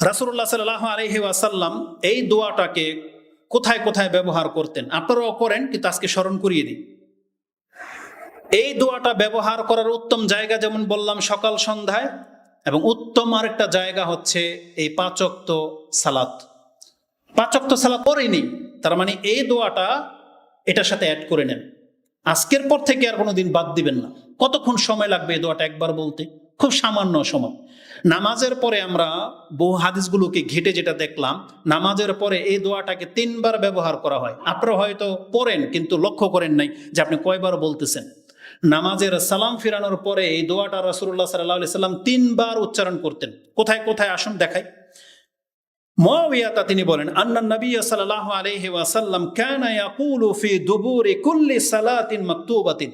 রাসুল্লাহ সাল্লাহ আলহি ওয়াসাল্লাম এই দোয়াটাকে কোথায় কোথায় ব্যবহার করতেন? আপনারাও করেন, কিন্তু আজকে স্মরণ করিয়ে দিই। এই দোয়াটা ব্যবহার করার উত্তম জায়গা যেমন বললাম সকাল সন্ধ্যায়, এবং উত্তম আরেকটা জায়গা হচ্ছে এই পাচক্ত সালাত। পাচক্ত সালাত করেনি তার মানে এই দোয়াটা এটার সাথে অ্যাড করে নেন। আজকের পর থেকে আর কোনো দিন বাদ দিবেন না। কতক্ষণ সময় লাগবে এই দোয়াটা একবার বলতে? খুব সামান্য সময়। নামাজের পরে আমরা বহু হাদিসগুলোকে ঘেটে যেটা দেখলাম, নামাজের পরে এই দোয়াটাকে তিনবার ব্যবহার করা হয়। আপনারা হয়তো পড়েন, কিন্তু লক্ষ্য করেন নাই যে আপনি কয়বার বলতেছেন। নামাজের সালাম ফিরানোর পরে এই দোয়াটা রসুল্লাহ সাল্লাহ সাল্লাম তিনবার উচ্চারণ করতেন। কোথায় কোথায়? আসুন, দেখাই। মুয়াবিয়াতা তিনি বলেন, আন্না নবী সাল্লাল্লাহু আলাইহি ওয়াসাল্লাম কানা ইয়াকুলু ফি দুবুরি কুল্লি সালাতিন মাকতুবাতিন।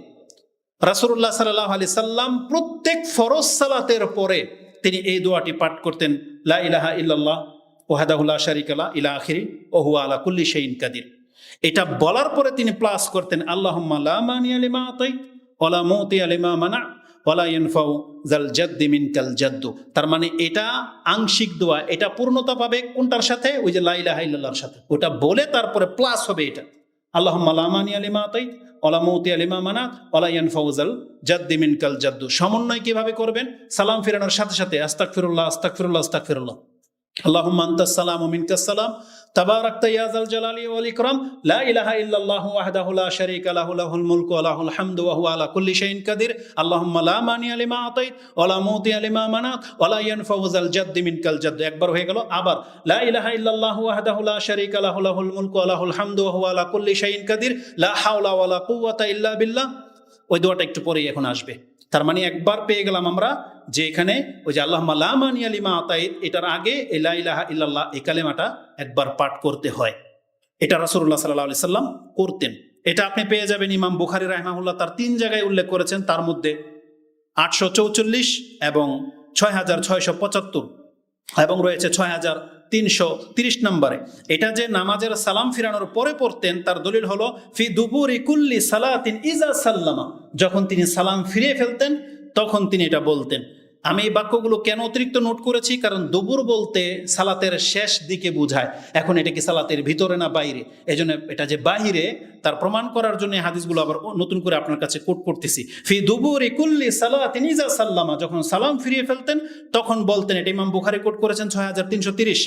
রাসূলুল্লাহ সাল্লাল্লাহু আলাইহি সাল্লাম প্রত্যেক ফরজ সালাতের পরে তিনি এই দোয়াটি পাঠ করতেন, লা ইলাহা ইল্লাল্লাহ, ওয়াহদাহু লা শারিকা লা, ইলা আখিরি, ওয়া হুয়া আলা কুল্লি শাইইন কাদির। এটা বলার পরে তিনি প্লাস করতেন, আল্লাহুম্মা লা মানিয়া লিমা আতাইত ওয়ালা মুতিয়া লিমা মানা ওয়ালা ইয়ানফাউ জাল জাদ্দি মিনকাল জাদ্দু। তার মানে এটা আংশিক দোয়া, এটা পূর্ণতা পাবে কোনটার সাথে? ওই যে লাইলাহা ইল্লাল্লাহর সাথে। ওটা বলে তারপরে প্লাস হবে এটা। আল্লাহুম্মা মালামানি আলী আতাইত ওলা মৌতি আলিমা মানা ওলা ইয়ান ফৌজাল জাদ্দি মিনকাল জাদ্দু। সমন্বয় কীভাবে করবেন? সালাম ফিরানোর সাথে সাথে আস্তাক ফিরুল্লাহ আস্তাক ফিরুল্লাহ আস্তাক ফিরুল্লাহ মিনকাস সালাম তাবারাকতা ইয়া যাল জালালি ওয়াল ইকরাম। লা ইলাহা ইল্লাল্লাহু ওয়াহদাহু লা শারীকা লাহু, লাহুল মুলকু ওয়া লাহুল হামদু ওয়া হুয়া আলা কুল্লি শাইইন কাদির। আল্লাহুম্মা লা মানিয়া লিমা আতাইত ওয়া লা মুতিয়া লিমা মানাত ওয়া লা ইয়ানফাউ জাদ্দি মিনকাল জাদ্দু। একবার হয়ে গেল, আবার ইল্লাল্লাহু ওয়াহদাহু লা শারীকা লাহু, লাহুল মুলকু ওয়া লাহুল হামদু ওয়া হুয়া আলা কুল্লি শাইইন কাদির। লা হাওলা ওয়া লা কুওয়াতা ইল্লা বিল্লাহ। ওই দোয়াটা একটু পরেই এখন আসবে। তার মানে একবার পেয়ে গেলাম আমরা যে এখানে ওই যে আল্লাহ লামানি আলিমা আতাইদ এটার আগে এলা ইলাহা ইল্লাল্লাহ এই কালেমাটা একবার পাঠ করতে হয়। এটা রাসুল্লাহ সাল্লাহ সাল্লাম করতেন। এটা আপনি পেয়ে যাবেন ইমাম বুখারি রাহমাহুল্লাহ, তার তিন জায়গায় উল্লেখ করেছেন, তার মধ্যে আটশো চৌচল্লিশ এবং ছয় হাজার ছয়শো পঁচাত্তর। এবং রয়েছে ছয় হাজার তিনশো তিরিশ নম্বরে। এটা যে নামাজের সালাম ফিরানোর পরে পড়তেন, তার দলিল হলো, ফি দুপুর ইকুল্লি সালাতিন ইজা সাল্লামা। যখন তিনি সালাম ফিরিয়ে ফেলতেন, তখন তিনি এটা বলতেন। আমি এই বাক্যগুলো কেন অতিরিক্ত নোট করেছি? কারণ দুবুর বলতে সালাতের শেষ দিকে বোঝায়। এখন এটা কি সালাতের ভিতরে না বাইরে? এই জন্য এটা যে বাহিরে তার প্রমাণ করার জন্য হাদিসগুলো আবার নতুন করে আপনার কাছে কোট করতেছি। ফি দুবুর কুল্লি সালাতিন ইজা সাল্লামা। যখন সালাম ফিরিয়ে ফেলতেন, তখন বলতেন, এটা ইমাম বুখারি কোট করেছেন ছয় হাজার তিনশো তিরিশ।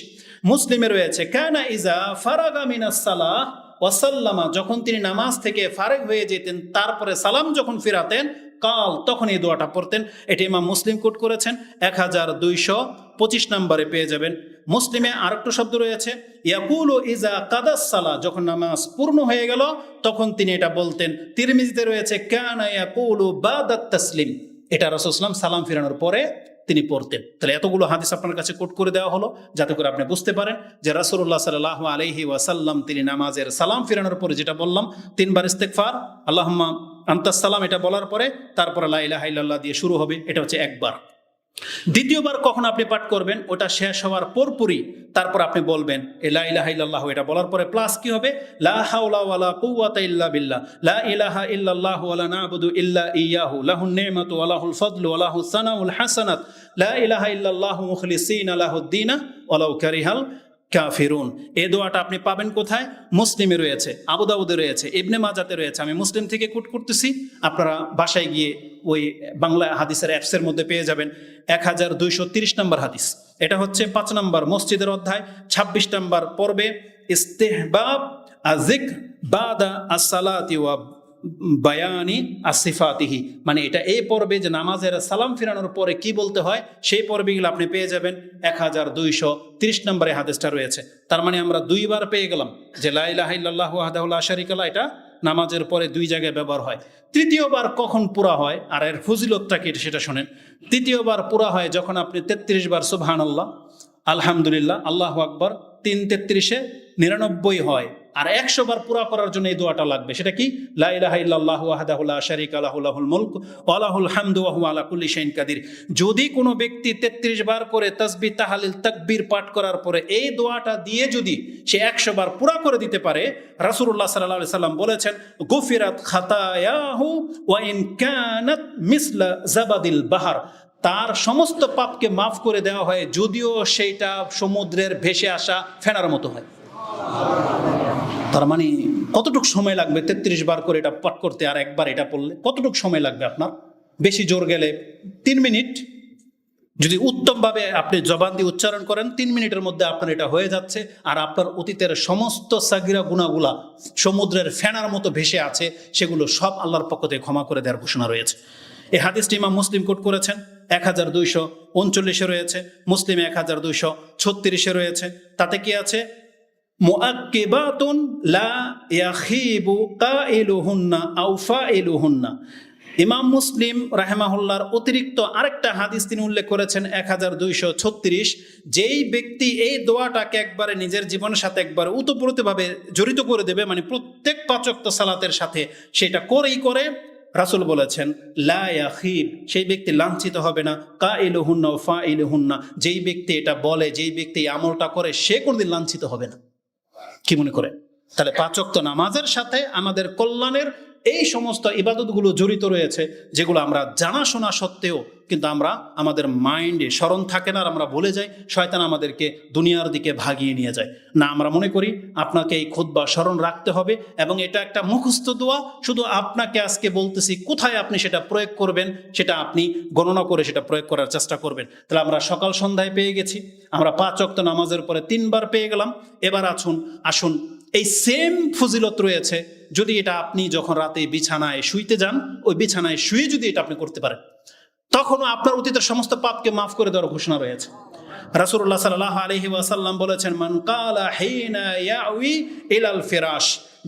মুসলিমে রয়েছে, কানা ইজা ফারাগা মিনাস সালাহ ওয়াসাল্লামা। যখন তিনি নামাজ থেকে ফারেক হয়ে যেতেন, তারপরে সালাম যখন ফিরাতেন কাল তখন এই দোয়াটা পড়তেন। এটি ইমাম মুসলিম কোট করেছেন। এক হাজার দুইশো পঁচিশ নম্বরে পেয়ে যাবেন। মুসলিমে আরেকটু শব্দ রয়েছে। ইয়াকুল ও ইজা কাদাস সালা যখন নামাজ পূর্ণ হয়ে গেল, তখন তিনি এটা বলতেন। তিরমিজিতে রয়েছে, কানা ইয়াকুল বাদাত তাসলিম। এটা রসুলাম সালাম ফিরানোর পরে তিনি পড়তেন। তাহলে এতগুলো হাদিস আপনার কাছে কোট করে দেওয়া হলো, যাতে করে আপনি বুঝতে পারেন যে রাসুল্লাহ সাল্লাহ আলহি ওয়াসাল্লাম তিনি নামাজের সালাম ফিরানোর পরে যেটা বললাম, তিনবার ইস্তেকফার আল্লাহম্মা আন্তাসালাম এটা বলার পরে তারপরে লাইলাহ ইল্লাল্লাহ দিয়ে শুরু হবে, এটা হচ্ছে একবার। দ্বিতীয়বার কখন আপনি পাঠ করবেন, ওটা শেষ হওয়ার পরপরই তারপর আপনি বলবেন, এ লা ইলাহা ইল্লাল্লাহ এটা বলার পরে প্লাস কি হবে? লা ওয়ালা লা ইলাহা ইল্লাল্লাহ কারিহাল কাফিরুন। এ দোয়াটা আপনি পাবেন কোথায়? মুসলিমে রয়েছে আবুদাবুদে রয়েছে, ইবনে মাজাতে রয়েছে। আমি মুসলিম থেকে কুট করতেছি, আপনারা বাসায় গিয়ে ওই বাংলা হাদিসের অ্যাপসের মধ্যে পেয়ে যাবেন। এক হাজার দুইশো তিরিশ নম্বর হাদিস। এটা হচ্ছে পাঁচ নম্বর মসজিদের অধ্যায়, ছাব্বিশ নম্বর পর্বে, ইস্তেহবাব আজিক বাদা আসসালাতি ওয়া বায়ানি আসিফাতিহি মানে এটা এই পর্বে যে নামাজের সালাম ফিরানোর পরে কি বলতে হয়, সেই পর্বেগুলো আপনি পেয়ে যাবেন। এক হাজার দুইশো তিরিশ নম্বরে হাদিসটা রয়েছে। তার মানে আমরা দুইবার পেয়ে গেলাম যে লাইলাহ শারিকাল্লাহ এটা নামাজের পরে দুই জায়গায় ব্যবহার হয়। তৃতীয়বার কখন পুরা হয় আর এর ফজিলতটা কি সেটা শোনেন। তৃতীয়বার পুরা হয় যখন আপনি তেত্রিশ বার সুবহান আল্লাহ আলহামদুলিল্লাহ, আল্লাহ আকবর, তিন তেত্রিশে নিরানব্বই হয়। আর একশো বার পুরা করার জন্য এই দোয়াটা লাগবে। সেটা কি? কাদির। যদি কোনো ব্যক্তি 33 বার করে তাসবিহ তাহালিল, তাকবীর পাঠ করার পরে এই দোয়াটা দিয়ে যদি সে একশো বার পুরা করে দিতে পারে, রাসূলুল্লাহ সাল্লাল্লাহু আলাইহি সাল্লাম বলেছেন, গুফিরাত খাতায়াহু ওয়া ইন কানাত মিসলা জাবাদিল বাহার। তার সমস্ত পাপকে মাফ করে দেওয়া হয়, যদিও সেইটা সমুদ্রের ভেসে আসা ফেনার মতো হয়। তার মানে কতটুক সময় লাগবে? তেত্রিশ বার করে এটা পাঠ করতে আর একবার এটা পড়লে কতটুক সময় লাগবে আপনার? বেশি জোর গেলে তিন মিনিট। যদি উত্তমভাবে আপনি জবান দিয়ে উচ্চারণ করেন, তিন মিনিটের মধ্যে আপনার এটা হয়ে যাচ্ছে আর আপনার অতীতের সমস্ত সাগিরা গুণাগুলা সমুদ্রের ফেনার মতো ভেসে আছে, সেগুলো সব আল্লাহর পক্ষ থেকে ক্ষমা করে দেওয়ার ঘোষণা রয়েছে। এই হাদিসটি ইমাম মুসলিম কোট করেছেন এক হাজার দুইশো উনচল্লিশে রয়েছে, মুসলিম এক হাজার দুইশো ছত্রিশে রয়েছে। তাতে কি আছে? মুআক্কিবাতুন লা ইয়াখিবু কাইলুহুন্না আও ফাইলুহুন্না। ইমাম মুসলিম রাহেমাহুল্লার অতিরিক্ত আরেকটা হাদিস তিনি উল্লেখ করেছেন এক হাজার দুইশো ছত্রিশ। যেই ব্যক্তি এই দোয়াটাকে একবারে নিজের জীবনের সাথে একবারে উতপ্রোতভাবে জড়িত করে দেবে মানে প্রত্যেক পাচক্ত সালাতের সাথে সেটা করেই করে, রাসুল বলেছেন লাখিব সেই ব্যক্তি লাঞ্ছিত হবে না কা ইলহুন্না ফা ইলহুন্না যেই ব্যক্তি এটা বলে, যেই ব্যক্তি আমলটা করে, সে কোনোদিন লাঞ্ছিত হবে না। কি মনে করে তাহলে পাচক্ত নামাজের সাথে আমাদের কল্যাণের এই সমস্ত ইবাদতগুলো জড়িত রয়েছে, যেগুলো আমরা জানাশোনা সত্ত্বেও কিন্তু আমরা আমাদের মাইন্ডে স্মরণ থাকে না আর আমরা বলে যাই, শয়তান আমাদেরকে দুনিয়ার দিকে ভাগিয়ে নিয়ে যায়। না, আমরা মনে করি আপনাকে এই খুদ্া স্মরণ রাখতে হবে এবং এটা একটা মুখস্থ দোয়া, শুধু আপনাকে আজকে বলতেছি কোথায় আপনি সেটা প্রয়োগ করবেন, সেটা আপনি গণনা করে সেটা প্রয়োগ করার চেষ্টা করবেন। তাহলে আমরা সকাল সন্ধ্যায় পেয়ে গেছি, আমরা পাঁচ অক্ত নামাজের পরে তিনবার পেয়ে গেলাম। এবার আসুন আসুন, এই সেম ফজিলত রয়েছে যদি এটা আপনি যখন রাতে বিছানায় শুইতে যান, ওই বিছানায় শুয়ে যদি এটা আপনি করতে পারেন, তখনও আপনার অতীতের সমস্ত পাপকে মাফ করে দেওয়ার ঘোষণা রয়েছে। রাসূলুল্লাহ সাল্লাল্লাহু আলাইহি ওয়াসাল্লাম বলেছেন, মান কালা হিনা ইয়াউই ইলাল ফিরাশ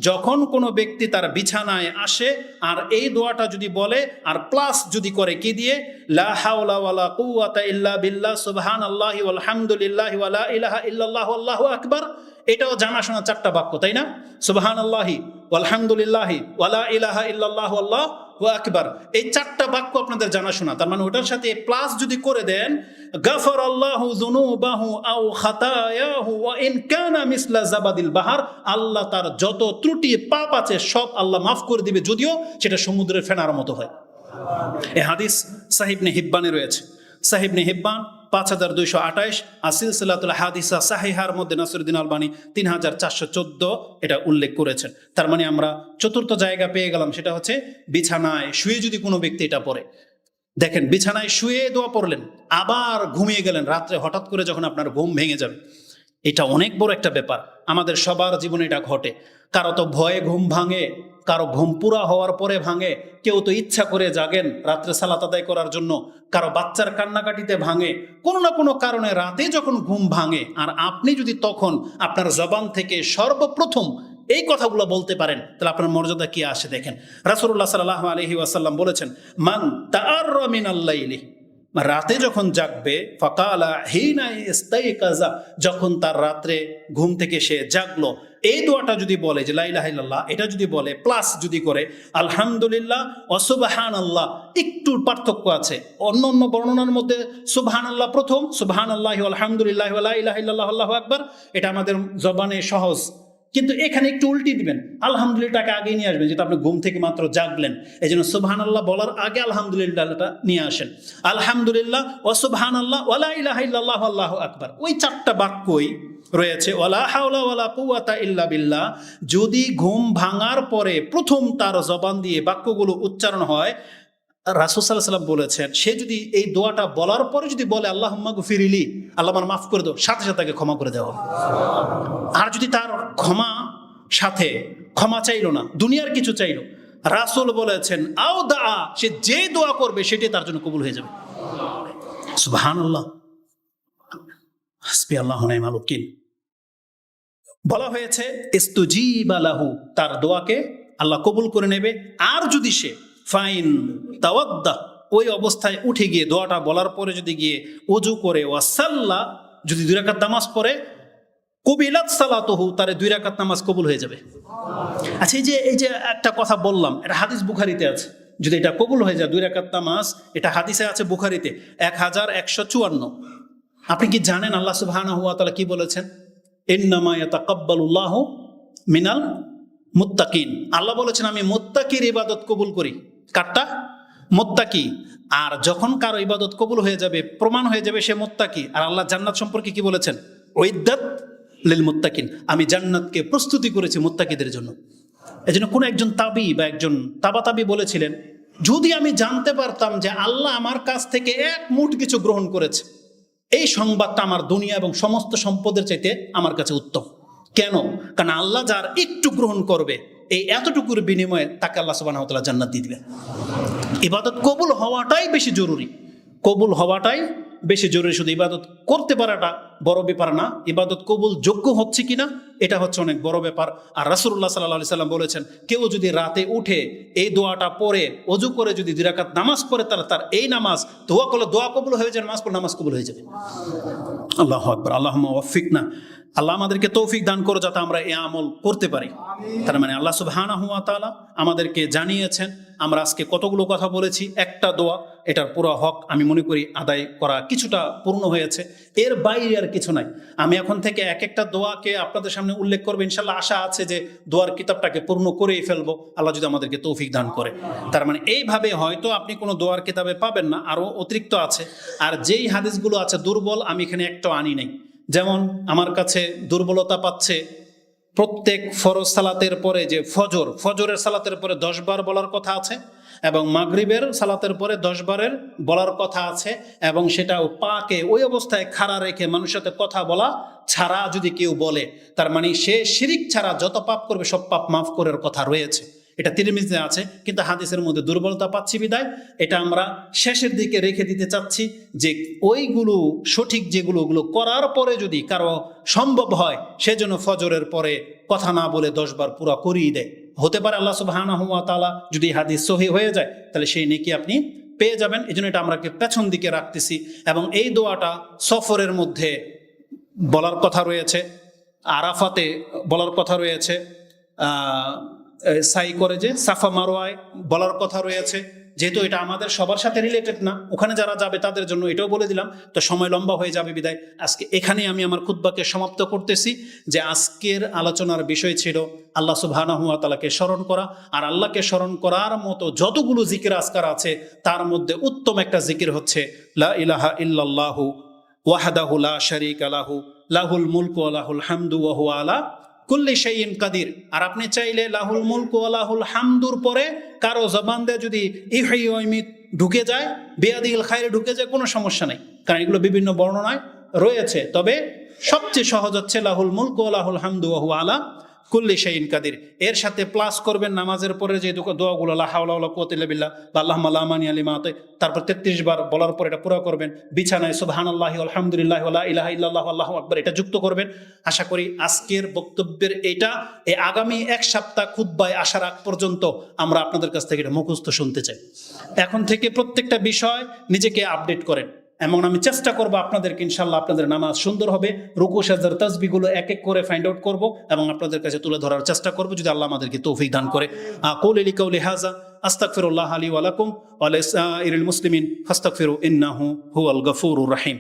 যখন কোনো ব্যক্তি তার বিছানায় আসে আর এই দোয়াটা যদি বলে, আর প্লাস যদি করে কি দিয়ে? লা হাওলা ওয়ালা কুওয়াতা ইল্লা বিল্লাহ সুবহানাল্লাহি ওয়াল হামদুলিল্লাহি ওয়ালা ইলাহা ইল্লাল্লাহু আল্লাহু আকবার। এটাও জানাশোনা চারটা বাক্য, তাই না? সুবহানাল্লাহি আলহামদুলিল্লাহি ওয়ালা ইলাহা ইল্লাল্লাহ আল্লাহ ও আকবার। এই চারটা বাক্য আপনাদের জানাশোনা। তার মানে ওটার সাথে প্লাস যদি করে দেন গাফর আল্লাহু যুনুবাহু আও খাতায়াহু, ওয়া ইন কানা মিসলা জাবাদিল বাহার, আল্লাহ তার যত ত্রুটি, পাপ আছে, সব আল্লাহ মাফ করে দিবে, যদিও সেটা সমুদ্রের ফেনার মতো হয়। এ হাদিস সাহিবনে হিব্বানে রয়েছে। সাহিবনে হিব্বান পাঁচ হাজার দুইশো আঠাইশ আর সিলসিলাতুল হাদিসা সাহিহার মধ্যে নাসরুদ্দিন আলবানী তিন হাজার চারশো চোদ্দ, এটা উল্লেখ করেছেন। তার মানে আমরা চতুর্থ জায়গা পেয়ে গেলাম, সেটা হচ্ছে বিছানায় শুয়ে যদি কোনো ব্যক্তি এটা পড়ে। দেখেন, বিছানায় শুয়ে দোয়া পড়লেন, আবার ঘুমিয়ে গেলেন, রাত্রে হঠাৎ করে যখন আপনার ঘুম ভেঙে যাবে এটা অনেক বড় একটা ব্যাপার। আমাদের সবার জীবনে এটা ঘটে। কারও তো ভয়ে ঘুম ভাঙে, কারও ঘুম পুরা হওয়ার পরে ভাঙে, কেউ তো ইচ্ছা করে জাগেন রাত্রে সালাত আদায় করার জন্য। কারও বাচ্চার কান্নাকাটিতে ভাঙে, কোনো না কোনো কারণে রাতে যখন ঘুম ভাঙে, আর আপনি যদি তখন আপনার জবান থেকে সর্বপ্রথম এই কথাগুলো বলতে পারেন, তাহলে আপনার মর্যাদা কি আসে দেখেন। রাসুল্লাহ সাল্লাহ আলহি ওয়াসাল্লাম বলেছেন, মান তার মিন আল্লাহ রাতে যখন জাগবে, ফকালা হিনা ইস্তাই কাজা যখন তার রাত্রে ঘুম থেকে সে জাগলো, এই দোয়াটা যদি বলে যে লাইলাহিল্লাহ এটা যদি বলে প্লাস যদি করে, আলহামদুলিল্লাহ অসুবাহান আল্লাহ একটু পার্থক্য আছে। অন্য অন্য বর্ণনার মধ্যে সুবহান আল্লাহ প্রথম সুবহান আল্লাহ আলহামদুলিল্লাহ আল্লাহ আল্লাহ আকবর, এটা আমাদের জবানে সহজ। কিন্তু এখানে একটু উল্টি দিবেন আলহামদুলিল্লাহটাকে আগে নিয়ে আসবেন যেটা আপনি ঘুম থেকে মাত্র জাগলেন। এই জন্য সুবহান আল্লাহ বলার আগে আলহামদুলিল্লাহটা নিয়ে আসেন। আলহামদুলিল্লাহ ও সুবহান আল্লাহ ওলা ইলাহ ইল্লাহ আল্লাহ আকবার। ওই চারটা বাক্যই রয়েছে ওলা হাওলা ওয়ালা কুয়াতা ইল্লা বিল্লাহ। যদি ঘুম ভাঙার পরে প্রথম তার জবান দিয়ে বাক্যগুলো উচ্চারণ হয় রাসুসাল্লাহ সাল্লাম বলেছেন, সে যদি এই দোয়াটা বলার পরে যদি বলে আল্লাহ ফিরিলি আল্লাহ আমার মাফ করে দাও, সাথে সাথে তাকে ক্ষমা করে দেওয়া আর যদি তার ক্ষমা সাথে ক্ষমা চাইলো না, দুনিয়ার কিছু চাইলো, রাসুল বলেছেন, আও দা সে যে দোয়া করবে সেটি তার জন্য কবুল হয়ে যাবে। সুবহান আল্লাহ হাসবি আল্লাহ মালুকিন বলা হয়েছে, ইস্তুজিব আলাহু তার দোয়াকে আল্লাহ কবুল করে নেবে। আর যদি সে ফাইন, তাওয়াদ্দা। ওই অবস্থায় উঠে গিয়ে দোয়াটা বলার পরে যদি গিয়ে অজু করে ওয়াসাল্লাহ যদি দুই রাকাত নামাজ পড়ে, কবিলাত সালাতহু তার দুই রাকাত নামাজ কবুল হয়ে যাবে। আচ্ছা এই যে এই যে একটা কথা বললাম, এটা হাদিস বুখারিতে আছে। যদি এটা কবুল হয়ে যায়, দুই রাকাত নামাজ, এটা হাদিসে আছে বুখারিতে, এক হাজার একশো চুয়ান্ন। আপনি কি জানেন আল্লাহ সুবহানাহু ওয়া তাআলা কি বলেছেন? ইন্নামা ইয়াতাকাব্বালুল্লাহু মিনাল মুত্তাকিন। আল্লাহ বলেছেন, আমি মুত্তাকির ইবাদত কবুল করি। কারটা? মোত্তাকি আর যখন কারও ইবাদত কবুল হয়ে যাবে, প্রমাণ হয়ে যাবে সে মোত্তাকি আর আল্লাহ জান্নাত সম্পর্কে কি বলেছেন? ঐদ্যাত লিল মোত্তাকিন। আমি জান্নাতকে প্রস্তুতি করেছি মোত্তাকিদের জন্য। এই জন্য কোনো একজন তাবি বা একজন তাবাতাবি বলেছিলেন, যদি আমি জানতে পারতাম যে আল্লাহ আমার কাছ থেকে এক মুঠ কিছু গ্রহণ করেছে, এই সংবাদটা আমার দুনিয়া এবং সমস্ত সম্পদের চাইতে আমার কাছে উত্তম। কেন? কারণ আল্লাহ যার একটু গ্রহণ করবে এই এতটুকুর বিনিময়ে তাকে আল্লাহ সুবাহ জান্নাত দিয়ে দিবেন। ইবাদত কবুল হওয়াটাই বেশি জরুরি। কবুল হওয়াটাই বেশি জরুরি। শুধু ইবাদত করতে পারাটা বড় ব্যাপার না। ইবাদত কবুল যোগ্য হচ্ছে কিনা, এটা হচ্ছে অনেক বড় ব্যাপার। আর রাসুল্লাহ সাল্লাহ সাল্লাম বলেছেন, কেউ যদি রাতে উঠে এই দোয়াটা পড়ে, অজু করে যদি দিরাকাত নামাজ পড়ে তার তার এই নামাজ, দোয়া করলে দোয়া কবুল হয়ে যাবে, নামাজ পড়লে নামাজ কবুল হয়ে যাবে। আল্লাহ আকবর। আল্লাহ ওয়ফিক না আল্লাহ আমাদেরকে তৌফিক দান করো যাতে আমরা এ আমল করতে পারি। তার মানে আল্লাহ সুবহানা হুয়া তাআলা আমাদেরকে জানিয়েছেন আমরা আজকে কতগুলো কথা বলেছি একটা দোয়া এটার পুরো হক আমি মনে করি আদায় করা কিছুটা পূর্ণ হয়েছে। এর বাইরে আর কিছু নাই। আমি এখন থেকে এক একটা দোয়াকে আপনাদের সামনে উল্লেখ করব ইনশাল্লাহ আশা আছে যে দোয়ার কিতাবটাকে পূর্ণ করেই ফেলব। আল্লাহ যদি আমাদেরকে তৌফিক দান করে। তার মানে এইভাবে হয়তো আপনি কোনো দোয়ার কিতাবে পাবেন না আরও অতিরিক্ত আছে। আর যেই হাদিসগুলো আছে দুর্বল আমি এখানে একটাও আনি নাই। যেমন আমার কাছে দুর্বলতা পাচ্ছে, প্রত্যেক ফরজ সালাতের পরে যে ফজর, ফজরের সালাতের পরে দশ বার বলার কথা আছে এবং মাগরিবের সালাতের পরে দশ বারের বলার কথা আছে এবং সেটা পাকে, ওই অবস্থায় খাড়া রেখে মানুষের সাথে কথা বলা ছাড়া যদি কেউ বলে, তার মানে সে শিরিক ছাড়া যত পাপ করবে সব পাপ মাফ করার কথা রয়েছে। এটা তিরমিজে আছে, কিন্তু হাদিসের মধ্যে দুর্বলতা পাচ্ছি বিদায়। এটা আমরা শেষের দিকে রেখে দিতে চাচ্ছি যে ওইগুলো সঠিক যেগুলো, ওগুলো করার পরে যদি কারও সম্ভব হয় সেজন্য ফজরের পরে কথা না বলে দশবার পুরা করিয়ে দেয়। হতে পারে আল্লাহ সুবাহানা হুয়া তালা যদি হাদিস সহি হয়ে যায়, তাহলে সেই নেকি আপনি পেয়ে যাবেন। এই জন্য এটা আমরা পেছন দিকে রাখতেছি এবং এই দোয়াটা সফরের মধ্যে বলার কথা রয়েছে, আরাফাতে বলার কথা রয়েছে সাই করে যে সাফা মারোয়ায় বলার কথা রয়েছে। যেহেতু এটা আমাদের সবার সাথে রিলেটেড না, ওখানে যারা যাবে তাদের জন্য এটাও বলে দিলাম। তো সময় লম্বা হয়ে যাবে বিদায়। আজকে এখানেই আমি আমার খুদ্বাকে সমাপ্ত করতেছি যে আজকের আলোচনার বিষয় ছিল আল্লাহ সুবহানাহুয়া তালাকে স্মরণ করা। আর আল্লাহকে স্মরণ করার মতো যতগুলো জিকির আজকার আছে, তার মধ্যে উত্তম একটা জিকির হচ্ছে, লা ইলাহা ইল্লাল্লাহু ওয়াহাদাহু লা শারিকা লাহু, লাহুল মুলকু ওয়া লাহুল হামদু ওয়া হুয়া আলা কুল্লি শাইন কাদির। আর আপনি চাইলে লাহুল মুলকু আলাহুল লাহুল হামদুর পরে কারও জবান দিয়ে যদি ইহি ওয়াইমিত ঢুকে যায় বেয়াদিল খাইরে ঢুকে যায়, কোনো সমস্যা নেই। কারণ এগুলো বিভিন্ন বর্ণনায় রয়েছে। তবে সবচেয়ে সহজ হচ্ছে লাহুল মুলকু লাহুল হামদু আহু আলা। কুল্লি শাইন কাদির। এর সাথে প্লাস করবেন নামাজের পরে যে দোয়াগুলো লাহাউলা কুয়াতিল্লা বা আল্লাহ মালামানি আলী মাতে তারপর তেত্রিশ বার বলার পর এটা পুরো করবেন। বিছানায় সুবহান আল্লাহ আলহামদুলিল্লাহ আল্লাহ ইল্লাল্লাহু, আল্লাহু আকবার, এটা যুক্ত করবেন। আশা করি আজকের বক্তব্যের এটা, এই আগামী এক সপ্তাহ খুদ্বায় আসার আগ পর্যন্ত আমরা আপনাদের কাছ থেকে এটা মুখস্থ শুনতে চাই। এখন থেকে প্রত্যেকটা বিষয় নিজেকে আপডেট করেন। এমন আমি চেষ্টা করব আপনাদেরকে, ইনশাল্লাহ আপনাদের নামাজ সুন্দর হবে। রুকু সাজার তসবিগুলো এক এক করে ফাইন্ড আউট করব এবং আপনাদের কাছে তুলে ধরার চেষ্টা করব যদি আল্লাহ আমাদেরকে তৌফিক দান করে। কৌল আলী কৌলি হাজা আস্তাকফিরুল্লাহ আলী ওয়ালাকুম ওয়ালাইস ইরুল মুসলিমিন ফাস্তাকফিরু ইন্নাহু হুয়াল গফুর রাহিম।